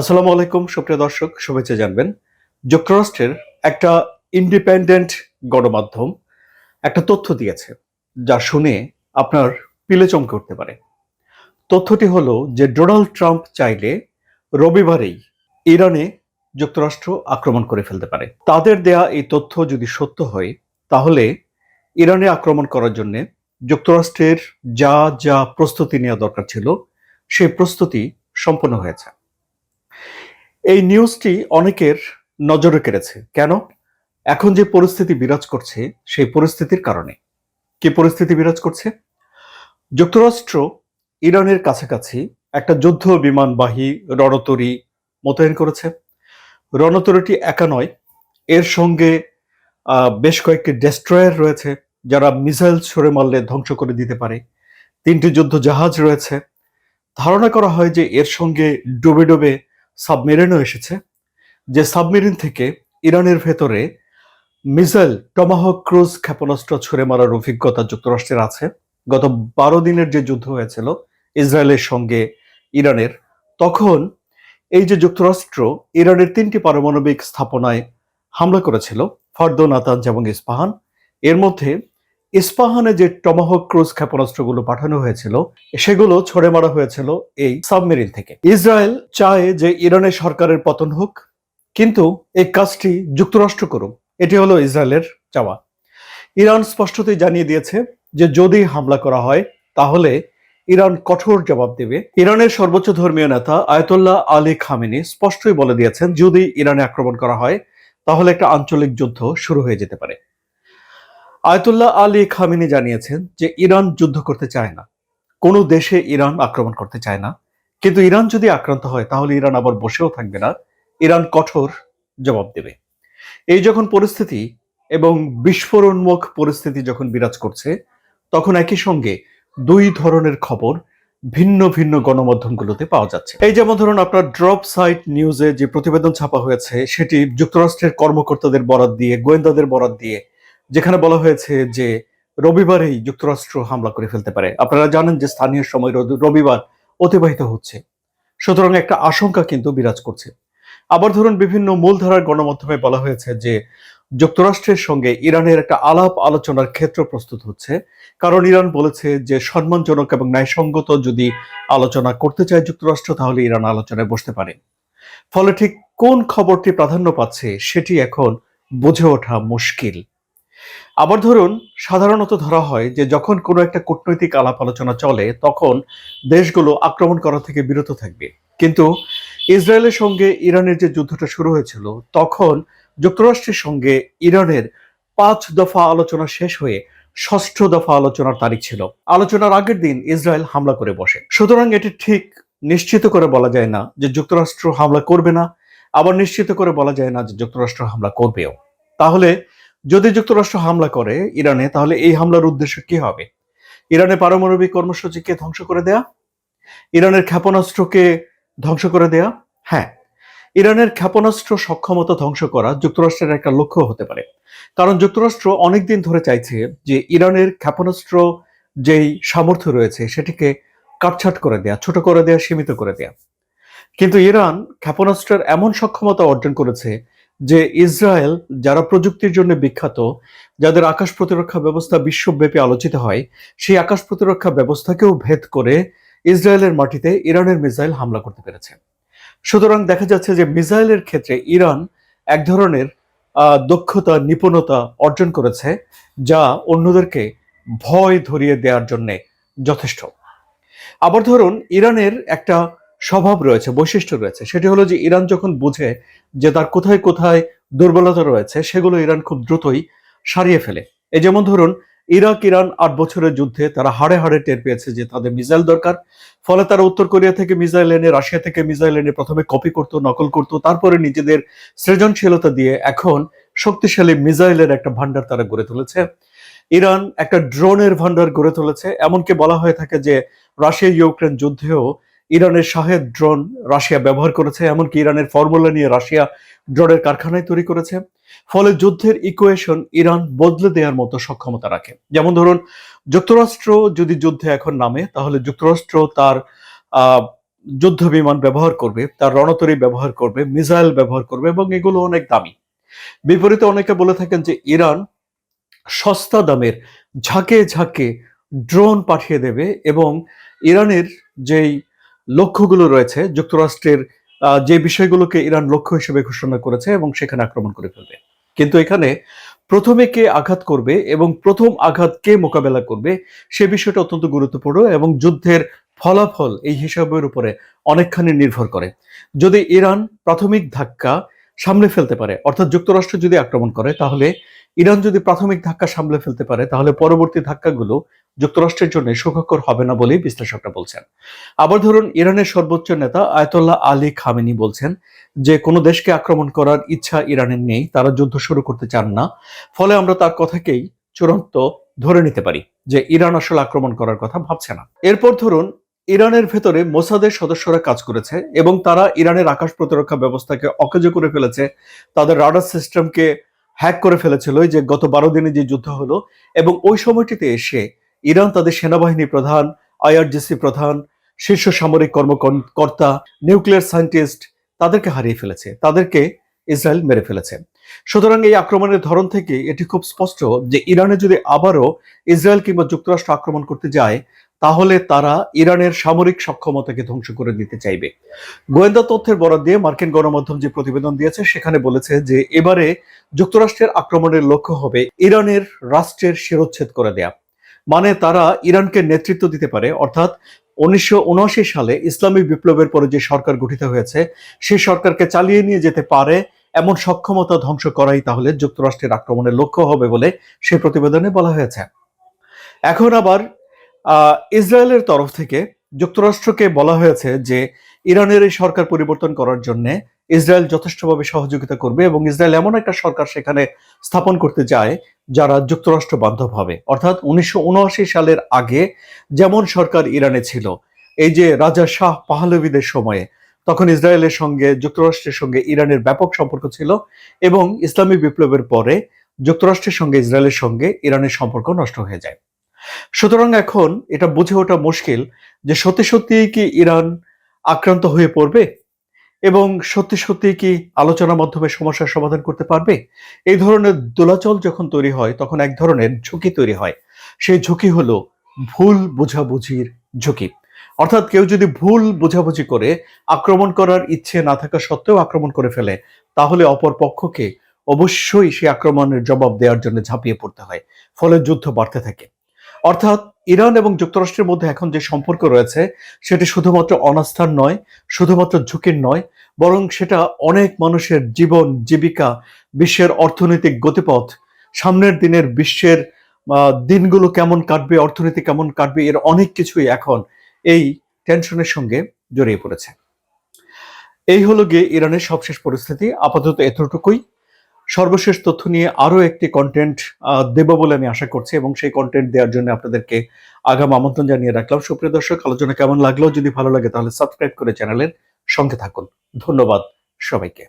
আসসালামু আলাইকুম, সুপ্রিয় দর্শক, শুভেচ্ছা জানবেন। যুক্তরাষ্ট্রের একটা ইন্ডিপেন্ডেন্ট গণমাধ্যম একটা তথ্য দিয়েছে, যা শুনে আপনার পিলে চমকে উঠতে পারে। তথ্যটি হলো যে ডোনাল্ড ট্রাম্প চাইলে রবিবারেই ইরানে যুক্তরাষ্ট্র আক্রমণ করে ফেলতে পারে। তাদের দেয়া এই তথ্য যদি সত্য হয়, তাহলে ইরানে আক্রমণ করার জন্যে যুক্তরাষ্ট্রের যা যা প্রস্তুতি নেওয়া দরকার ছিল, সেই প্রস্তুতি সম্পন্ন হয়েছে। এই নিউজটি অনেকের নজরে কেড়েছে। কেন? এখন যে পরিস্থিতি বিরাজ করছে, সেই পরিস্থিতির কারণে। কি পরিস্থিতি বিরাজ করছে? যুক্তরাষ্ট্র ইরানের কাছাকাছি একটা যুদ্ধ বিমানবাহী রণতরী মোতায়েন করেছে। রণতরীটি একা নয়, এর সঙ্গে বেশ কয়েকটি ডেস্ট্রয়ার রয়েছে, যারা মিসাইল ছড়ে মারলে ধ্বংস করে দিতে পারে। তিনটি যুদ্ধ জাহাজ রয়েছে। ধারণা করা হয় যে এর সঙ্গে ডুবে ডুবে সাবমেরিনও এসেছে, যে সাবমেরিন থেকে ইরানের ভেতরে মিসাইল টমাহক ক্রুজ ক্ষেপণাস্ত্র ছুড়ে মারার অভিজ্ঞতা যুক্তরাষ্ট্রের আছে। গত বারো দিনের যে যুদ্ধ হয়েছিল ইসরায়েলের সঙ্গে ইরানের, তখন এই যে যুক্তরাষ্ট্র ইরানের তিনটি পারমাণবিক স্থাপনায় হামলা করেছিল ফর্দ নাতাঞ্জ এবং ইস্পাহান, এর মধ্যে ইস্পাহানে যে টমাহক ক্রুজ ক্ষেপণাস্ত্রগুলো পাঠানো হয়েছিল, সেগুলো ছড়ে মারা হয়েছিল এই সাবমেরিন থেকে। ইসরায়েল চায় যে ইরানের সরকারের পতন হোক, কিন্তু এই কাজটি যুক্তরাষ্ট্র করুক। এটি হলো ইসরায়েলের চাওয়া। ইরান স্পষ্টতই জানিয়ে দিয়েছে যে যদি হামলা করা হয়, তাহলে ইরান কঠোর জবাব দেবে। ইরানের সর্বোচ্চ ধর্মীয় নেতা আয়তুল্লাহ আলী খামেনি স্পষ্টই বলে দিয়েছেন, যদি ইরানে আক্রমণ করা হয়, তাহলে একটা আঞ্চলিক যুদ্ধ শুরু হয়ে যেতে পারে। আয়তুল্লাহ আলী খামেনি জানিয়েছেন যে ইরান যুদ্ধ করতে চায় না। কোনো দেশে ইরান আক্রমণ করতে চায় না। কিন্তু ইরান যদি আক্রান্ত হয়, তাহলে ইরান আবার বসেও থাকবে না। ইরান কঠোর জবাব দেবে। এই যখন পরিস্থিতি এবং বিস্ফোরণমুখ পরিস্থিতি যখন বিরাজ করছে, তখন একই সঙ্গে দুই ধরনের খবর ভিন্ন ভিন্ন গণমাধ্যমগুলোতে পাওয়া যাচ্ছে। এই যেমন ধরুন আপনার ড্রপ সাইট নিউজে যে প্রতিবেদন ছাপা হয়েছে, সেটি যুক্তরাষ্ট্রের কর্মকর্তাদের বরাত দিয়ে, গোয়েন্দাদের বরাত দিয়ে যেখানে বলা হয়েছে যে রবিবারেই যুক্তরাষ্ট্র হামলা করে ফেলতে পারে। আপনারা জানেন যে স্থানীয় সময় রবিবার অতিবাহিত হচ্ছে। সুতরাং একটা আশঙ্কা কিন্তু বিরাজ করছে। আবার ধরুন বিভিন্ন মূলধারার গণমাধ্যমে বলা হয়েছে যে যুক্তরাষ্ট্রের সঙ্গে ইরানের একটা আলাপ আলোচনার ক্ষেত্র প্রস্তুত হচ্ছে। কারণ ইরান বলেছে যে সম্মানজনক এবং ন্যায়সঙ্গত যদি আলোচনা করতে চায় যুক্তরাষ্ট্র, তাহলে ইরান আলোচনায় বসতে পারে। ফলে ঠিক কোন খবরটি প্রাধান্য পাচ্ছে, সেটি এখন বুঝে ওঠা মুশকিল। আবার ধরুন, সাধারণত ধরা হয় যে যখন কোনো একটা কূটনৈতিক আলাপ আলোচনা চলে, তখন দেশগুলো আক্রমণ করা থেকে বিরত থাকবে। কিন্তু ইসরায়েলের সঙ্গে ইরানের যে যুদ্ধটা শুরু হয়েছিল, তখন যুক্তরাষ্ট্রের সঙ্গে ইরানের পাঁচ দফা আলোচনা শেষ হয়ে ষষ্ঠ দফা আলোচনার তারিখ ছিল। আলোচনার আগের দিন ইসরায়েল হামলা করে বসে। সুতরাং এটি ঠিক নিশ্চিত করে বলা যায় না যে যুক্তরাষ্ট্র হামলা করবে না, আবার নিশ্চিত করে বলা যায় না যে যুক্তরাষ্ট্র হামলা করবেও। তাহলে যদি যুক্তরাষ্ট্র হামলা করে ইরানে, তাহলে এই হামলার উদ্দেশ্য কি হবে? ইরানের পারমাণবিক কর্মসূচিকে ধ্বংস করে দেয়া? ইরানের ক্ষেপণাস্ত্রকে ধ্বংস করে দেয়া? হ্যাঁ ইরানের ক্ষেপণাস্ত্র সক্ষমতা ধ্বংস করা যুক্তরাষ্ট্রের একটা লক্ষ্য হতে পারে। কারণ যুক্তরাষ্ট্র অনেকদিন ধরে চাইছে যে ইরানের ক্ষেপণাস্ত্র যেই সামর্থ্য রয়েছে, সেটিকে কাটছাট করে দেয়া, ছোট করে দেয়া, সীমিত করে দেয়া। কিন্তু ইরান ক্ষেপণাস্ত্রের এমন সক্ষমতা অর্জন করেছে যে ইসরায়েল যারা প্রযুক্তির জন্য বিখ্যাত, যাদের আকাশ প্রতিরক্ষা ব্যবস্থা বিশ্বব্যাপী আলোচিত হয়, সেই আকাশ প্রতিরক্ষা ব্যবস্থাকেও ভেদ করে ইসরায়েলের মাটিতে ইরানের মিসাইল হামলা করতে পেরেছে। সুতরাং দেখা যাচ্ছে যে মিসাইলের ক্ষেত্রে ইরান এক ধরনের দক্ষতা, নিপুণতা অর্জন করেছে, যা অন্যদেরকে ভয় ধরিয়ে দেওয়ার জন্য যথেষ্ট। আবার ধরুন, ইরানের একটা স্বভাব রয়েছে, বৈশিষ্ট্য রয়েছে। সেটি হলো যে ইরান যখন বুঝে যে তার কোথায় কোথায় দুর্বলতা রয়েছে, সেগুলো ইরান খুব দ্রুতই সারিয়ে ফেলে। এই যেমন ধরুন, ইরাক, ইরান আট বছরের যুদ্ধে তারা হাড়ে হাড়ে টের পেয়েছে যে তাদের মিসাইল দরকার। ফলে তারা উত্তর কোরিয়া থেকে মিসাইল এনে, রাশিয়া থেকে মিসাইল এনে প্রথমে কপি করতো, নকল করতো, তারপরে নিজেদের সৃজনশীলতা দিয়ে এখন শক্তিশালী মিসাইলের একটা ভান্ডার তারা গড়ে তুলেছে। ইরান একটা ড্রোনের ভান্ডার গড়ে তুলেছে। এমনকি বলা হয়ে থাকে যে রাশিয়া ইউক্রেন যুদ্ধেও ইরানের শাহেদ ড্রোন রাশিয়া ব্যবহার করেছে, এমনকি ইরানের ফর্মুলা নিয়ে রাশিয়া ড্রোনের কারখানায় তৈরি করেছে। ফলে যুদ্ধের ইকুয়েশন ইরান বদলে দেওয়ার মতো সক্ষমতা রাখে। যেমন ধরুন, যুক্তরাষ্ট্র যদি যুদ্ধে এখন নামে, তাহলে যুক্তরাষ্ট্র তার যুদ্ধ বিমান ব্যবহার করবে, তার রণতরী ব্যবহার করবে, মিসাইল ব্যবহার করবে, এবং এগুলো অনেক দামি। বিপরীতে অনেকে বলে থাকেন যে ইরান সস্তা দামের ঝাঁকে ঝাঁকে ড্রোন পাঠিয়ে দেবে, এবং ইরানের যেই লক্ষ্যগুলো রয়েছে, যুক্তরাষ্ট্রের যে বিষয়গুলোকে ইরান লক্ষ্য হিসেবে ঘোষণা করেছে এবং সেখানে আক্রমণ করে ফেলবে। কিন্তু এখানে প্রথমে কে আঘাত করবে এবং প্রথম আঘাত কে মোকাবেলা করবে, সে বিষয়টা অত্যন্ত গুরুত্বপূর্ণ এবং যুদ্ধের ফলাফল এই হিসাবের উপরে অনেকখানি নির্ভর করে। যদি ইরান প্রাথমিক ধাক্কা সামলে ফেলতে পারে। অর্থাৎ যুক্তরাষ্ট্র যদি আক্রমণ করে, তাহলে ইরান যদি প্রাথমিক ধাক্কা সামলে ফেলতে পারে, তাহলে পরবর্তী ধাক্কাগুলো যুক্তরাষ্ট্রের জন্য সুখকর হবে না বলেই বিশ্লেষকরা বলছেন। আবার ধরুন, ইরানের সর্বোচ্চ নেতা আয়তোল্লাহ আলী খামেনি বলছেন যে, কোনো দেশকে আক্রমণ করার ইচ্ছা ইরানের নেই, তারা যুদ্ধ শুরু করতে চান না। ফলে আমরা তার কথাকেই চূড়ান্ত ধরে নিতে পারি যে, ইরান আসলে আক্রমণ করার কথা ভাবছে না। এরপর ধরুন ইরানের ভেতরে মোসাদের সদস্যরা কাজ করেছে এবং তারা ইরানের আকাশ প্রতিরক্ষা ব্যবস্থাকে অকেজ করে ফেলেছে। তাদের রাডার সিস্টেমকে হ্যাক করে ফেলেছিল যে গত বারো দিনে যে যুদ্ধ হলো এবং ওই সময়টিতে এসে ইরান তাদের সেনাবাহিনী প্রধান, আইআরজিসি প্রধান, শীর্ষ সামরিক কর্মকর্তা, নিউক্লিয়ার সায়েন্টিস্ট তাদেরকে হারিয়ে ফেলেছে। তাদেরকে ইসরায়েল মেরে ফেলেছে। সুতরাং এই আক্রমণের ধরন থেকে এটি খুব স্পষ্ট যে ইরানে যদি আবারও ইসরায়েল কিংবা যুক্তরাষ্ট্র আক্রমণ করতে যায় তাহলে তারা ইরানের সামরিক সক্ষমতাকে ধ্বংস করে দিতে চাইবে। গোয়েন্দা তথ্যের বরাদ দিয়ে মার্কিন গণমাধ্যম যে প্রতিবেদন দিয়েছে, সেখানে বলেছে যে এবারে যুক্তরাষ্ট্রের আক্রমণের লক্ষ্য হবে ইরানের রাষ্ট্রের শিরোচ্ছেদ করে দেয়া। মানে তারা ইরানকে নেতৃত্ব দিতে পারে, অর্থাৎ উনিশশো উনআশি সালে ইসলামী বিপ্লবের পরে যে সরকার গঠিত হয়েছে, সেই সরকারকে চালিয়ে নিয়ে যেতে পারে এমন সক্ষমতা ধ্বংস করাই তাহলে যুক্তরাষ্ট্রের আক্রমণের লক্ষ্য হবে বলে সেই প্রতিবেদনে বলা হয়েছে। এখন আবার ইসরায়েলের তরফ থেকে যুক্তরাষ্ট্রকে বলা হয়েছে যে ইরানের এই সরকার পরিবর্তন করার জন্য ইসরায়েল যথেষ্টভাবে সহযোগিতা করবে এবং ইসরায়েল এমন একটা সরকার সেখানে স্থাপন করতে যায় যারা যুক্তরাষ্ট্র বান্ধব হবে। অর্থাৎ উনিশশো উনআশি সালের আগে যেমন সরকার ইরানে ছিল, এই যে রাজা শাহ পাহলবিদের সময়ে, তখন ইসরায়েলের সঙ্গে, যুক্তরাষ্ট্রের সঙ্গে ইরানের ব্যাপক সম্পর্ক ছিল এবং ইসলামী বিপ্লবের পরে যুক্তরাষ্ট্রের সঙ্গে, ইসরায়েলের সঙ্গে ইরানের সম্পর্ক নষ্ট হয়ে যায়। সুতরাং এখন এটা বুঝে ওঠা মুশকিল যে সত্যি সত্যি কি ইরান আক্রান্ত হয়ে পড়বে? এবং সত্যি সত্যি কি আলোচনার মাধ্যমে সমস্যার সমাধান করতে পারবে? এই ধরনের দোলাচল যখন তৈরি হয়, তখন এক ধরনের ঝুঁকি তৈরি হয়। সেই ঝুঁকি হলো ভুল বোঝাবুঝির ঝুঁকি। অর্থাৎ কেউ যদি ভুল বোঝাবুঝি করে আক্রমণ করার ইচ্ছে না থাকা সত্ত্বেও আক্রমণ করে ফেলে, তাহলে অপর পক্ষকে অবশ্যই সেই আক্রমণের জবাব দেওয়ার জন্য ঝাঁপিয়ে পড়তে হয়। ফলে যুদ্ধ বাড়তে থাকে। অর্থাৎ ইরান এবং যুক্তরাষ্ট্রের মধ্যে এখন যে সম্পর্ক রয়েছে, সেটি শুধুমাত্র অনাস্থার নয়, শুধুমাত্র ঝুঁকির নয়, বরং সেটা অনেক মানুষের জীবন, জীবিকা, বিশ্বের অর্থনৈতিক গতিপথ, সামনের দিনের বিশ্বের দিনগুলো কেমন কাটবে, অর্থনীতি কেমন কাটবে, এর অনেক কিছুই এখন এই টেনশনের সঙ্গে জড়িয়ে পড়েছে। এই হলো গিয়ে ইরানের সবশেষ পরিস্থিতি। আপাতত এতটুকুই। সর্বশেষ তথ্য নিয়ে আরও একটি কন্টেন্ট দেব বলে আমি আশা করছি এবং সেই কন্টেন্ট দেওয়ার জন্য আপনাদেরকে আগাম আমন্ত্রণ জানিয়ে রাখলাম। সুপ্রিয় দর্শক, আলোচনা কেমন লাগল? যদি ভালো লাগে তাহলে সাবস্ক্রাইব করে চ্যানেলের সঙ্গে থাকুন। ধন্যবাদ সবাইকে।